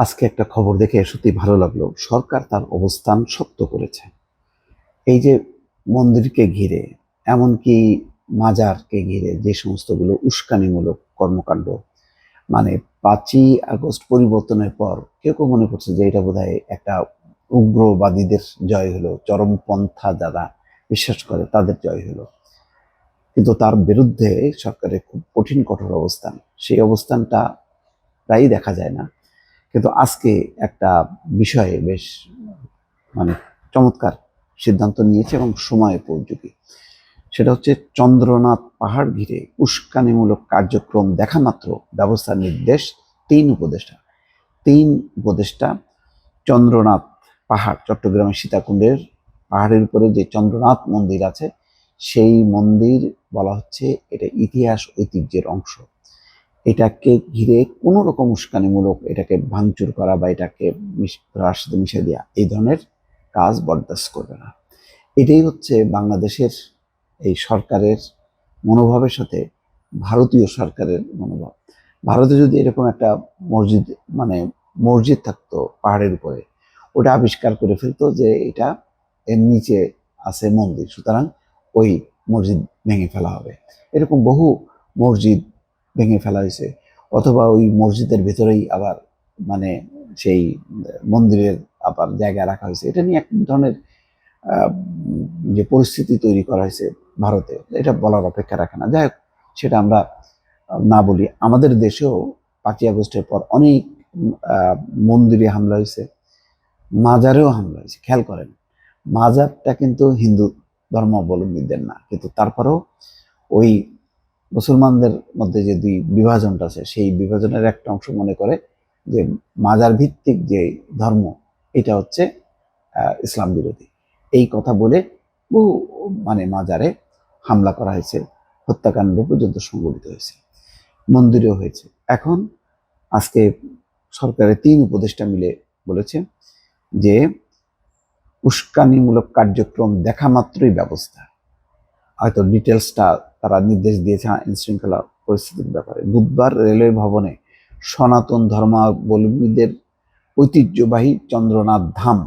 আজকে একটা খবর দেখে সত্যি ভালো লাগল। সরকার তার অবস্থান শক্ত করেছে। এই যে মন্দিরকে ঘিরে, এমনকি মাজারকে ঘিরে যে সমস্তগুলো উস্কানিমূলক কর্মকাণ্ড মানে পাঁচই আগস্ট পরিবর্তনের পর কেউ কেউ মনে করছে যে এটা বোধহয় একটা উগ্রবাদীদের জয় হলো, চরমপন্থা যারা বিশ্বাস করে তাদের জয় হলো। কিন্তু তার বিরুদ্ধে সরকারের খুব কঠিন, কঠোর অবস্থান। সেই অবস্থানটা প্রায়ই দেখা যায় না। কিন্তু আজকে একটা বিষয়ে বেশ মানে চমৎকার সিদ্ধান্ত নিয়েছে এবং সময় উপযোগী। সেটা হচ্ছে চন্দ্রনাথ পাহাড় ঘিরে উস্কানিমূলক কার্যক্রম দেখা মাত্র ব্যবস্থার নির্দেশ তিন উপদেষ্টা। তিন উপদেষ্টা চন্দ্রনাথ পাহাড়, চট্টগ্রামের সীতাকুণ্ডের পাহাড়ের উপরে যে চন্দ্রনাথ মন্দির আছে, সেই মন্দির বলা হচ্ছে এটা ইতিহাস ঐতিহ্যের অংশ। এটাকে ঘিরে কোনো রকম উস্কানিমূলক এটাকে ভাঙচুর করা বা এটাকে সাথে মিশে দেওয়া এই ধরনের কাজ বরদাস্ত করবে না। এটাই হচ্ছে বাংলাদেশের এই সরকারের মনোভাবের সাথে ভারতীয় সরকারের মনোভাব। ভারতে যদি এরকম একটা মসজিদ মানে মসজিদ থাকতো পাহাড়ের উপরে, ওটা আবিষ্কার করে ফেলতো যে এটা এর নিচে আছে মন্দির, সুতরাং ওই মসজিদ ভেঙে ফেলা হবে। এরকম বহু মসজিদ ভেঙে ফেলা হয়েছে। অথবা ওই মসজিদের ভেতরেই আবার মানে সেই মন্দিরের আবার জায়গা রাখা হয়েছে। এটা নিয়ে এক ধরনের যে পরিস্থিতি তৈরি করা হয়েছে ভারতে, এটা বলার অপেক্ষা রাখে না। যাই হোক, সেটা আমরা না বলি। আমাদের দেশেও পাঁচই আগস্টের পর অনেক মন্দিরে হামলা হয়েছে, মাজারেও হামলা হয়েছে। খেয়াল করেন, মাজারটা কিন্তু হিন্দু ধর্মাবলম্বীদের না, কিন্তু তারপরেও ওই মুসলমানদের মধ্যে যে দুই বিভাজনটা আছে, সেই বিভাজনের একটা অংশ মনে করে যে মাজার ভিত্তিক যে ধর্ম, এটা হচ্ছে ইসলাম বিরোধী। এই কথা বলে বহু মানে মাজারে হামলা করা হয়েছে, হত্যাকাণ্ড পর্যন্ত সংঘটিত হয়েছে, মন্দিরেও হয়েছে। এখন আজকে সরকারের তিন উপদেষ্টা মিলে বলেছে যে উস্কানিমূলক কার্যক্রম দেখা মাত্রই ব্যবস্থা। হয়তো ডিটেলসটা তারা নির্দেশ দিয়েছে আইন শৃঙ্খলা পরিস্থিতির ব্যাপারে। বুধবার রেলওয়ে ভবনে সনাতন ধর্মাবলম্বীদের ঐতিহ্যবাহী চন্দ্রনাথ ধাম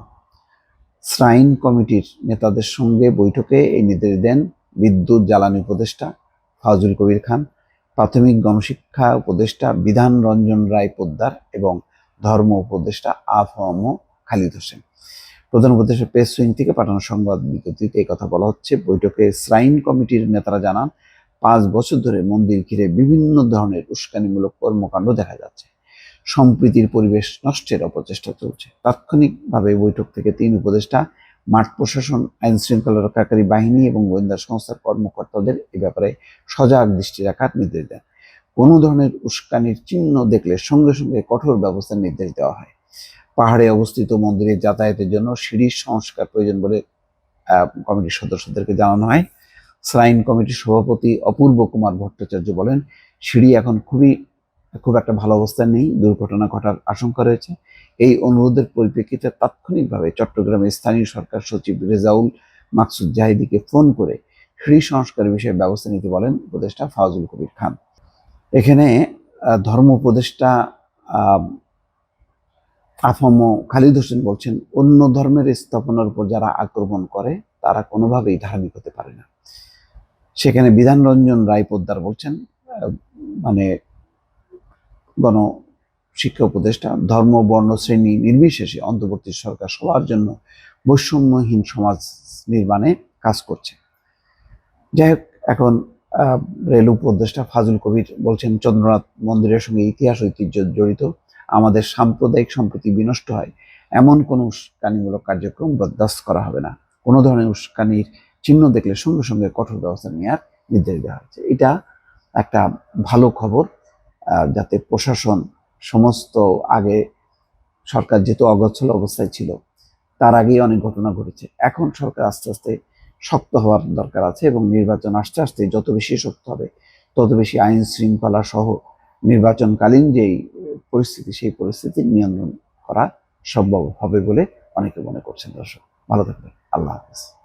শ্রাইন কমিটির নেতাদের সঙ্গে বৈঠকে এই নির্দেশ দেন বিদ্যুৎ জ্বালানি উপদেষ্টা ফাজুল কবির খান, প্রাথমিক গণশিক্ষা উপদেষ্টা বিধান রঞ্জন রায় পোদ্দার এবং ধর্ম উপদেষ্টা আফম খালিদ হোসেন। প্রধান উপদেষ্টা প্রেস উইং থেকে পাঠানো সংবাদ বিজ্ঞপ্তিতে এই কথা বলা হচ্ছে। বৈঠকে শ্রাইন কমিটির নেতারা জানান, পাঁচ বছর ধরে মন্দির ঘিরে বিভিন্ন ধরনের উস্কানিমূলক কর্মকাণ্ড দেখা যাচ্ছে। সম্প্রীতির পরিবেশ নষ্টের অপচেষ্টা চলছে। তাৎক্ষণিকভাবে বৈঠক থেকে তিন উপদেষ্টা, মাঠ প্রশাসন, আইন শৃঙ্খলা রক্ষাকারী বাহিনী এবং গোয়েন্দা সংস্থার কর্মকর্তাদের এ ব্যাপারে সজাগ দৃষ্টি রাখার নির্দেশ দেন। কোনো ধরনের উস্কানির চিহ্ন দেখলে সঙ্গে সঙ্গে কঠোর ব্যবস্থার নির্দেশ দেওয়া হয়। পাহাড়ে অবস্থিত মন্দিরে যাতায়াতের জন্য সিঁড়ির সংস্কার প্রয়োজন বলে কমিটির সদস্যদেরকে জানানো হয়। শ্রাইন কমিটির সভাপতি অপূর্ব কুমার ভট্টাচার্য বলেন, সিঁড়ি এখন খুবই, খুব একটা ভালো অবস্থায় নেই, দুর্ঘটনা ঘটার আশঙ্কা রয়েছে। এই অনুরোধের পরিপ্রেক্ষিতে তাৎক্ষণিকভাবে চট্টগ্রামের স্থানীয় সরকার সচিব রেজাউল মাকসুদ জাহিদিকে ফোন করে সিঁড়ি সংস্কার বিষয়ে ব্যবস্থা নিতে বলেন উপদেষ্টা ফাজুল কবির খান। এখানে ধর্ম উপদেষ্টা আফম খালিদ হোসেন বলছেন, অন্য ধর্মের স্থাপনার উপর যারা আক্রমণ করে, তারা কোনোভাবেই ধার্মিক হতে পারে না। সেখানে বিধান রঞ্জন রায় পোদ্দার বলছেন মানে গণ শিক্ষা উপদেষ্টা, ধর্ম, বর্ণ, শ্রেণি নির্বিশেষে অন্তর্বর্তী সরকার সবার জন্য বৈষম্যহীন সমাজ নির্মাণে কাজ করছে। যাই হোক, এখন রেল উপদেষ্টা ফাজুল কবির বলছেন, চন্দ্রনাথ মন্দিরের সঙ্গে ইতিহাস ঐতিহ্য জড়িত। আমাদের সাম্প্রদায়িক সম্প্রীতি বিনষ্ট হয়। এমন কোনো উস্কানিমূলক কার্যক্রম বরদাস্ত করা হবে না। কোনো ধরনের উস্কানির চিহ্ন দেখলে সঙ্গে সঙ্গে কঠোর ব্যবস্থা নেওয়ার নির্দেশ দেওয়া হয়েছে। এটা একটা ভালো খবর যাতে প্রশাসন সমস্ত আগে সরকার যেহেতু অগচ্ছল অবস্থায় ছিল, তার আগেই অনেক ঘটনা ঘটেছে। এখন সরকার আস্তে আস্তে শক্ত হওয়ার দরকার আছে এবং নির্বাচন আস্তে আস্তে যত বেশি শক্ত হবে, তত বেশি আইন শৃঙ্খলা সহ নির্বাচনকালীন যেই পরিস্থিতি, সেই পরিস্থিতি নিয়ন্ত্রণ করা সম্ভব হবে বলে অনেকে মনে করছেন। দর্শক, ভালো থাকবেন। আল্লাহ হাফিজ।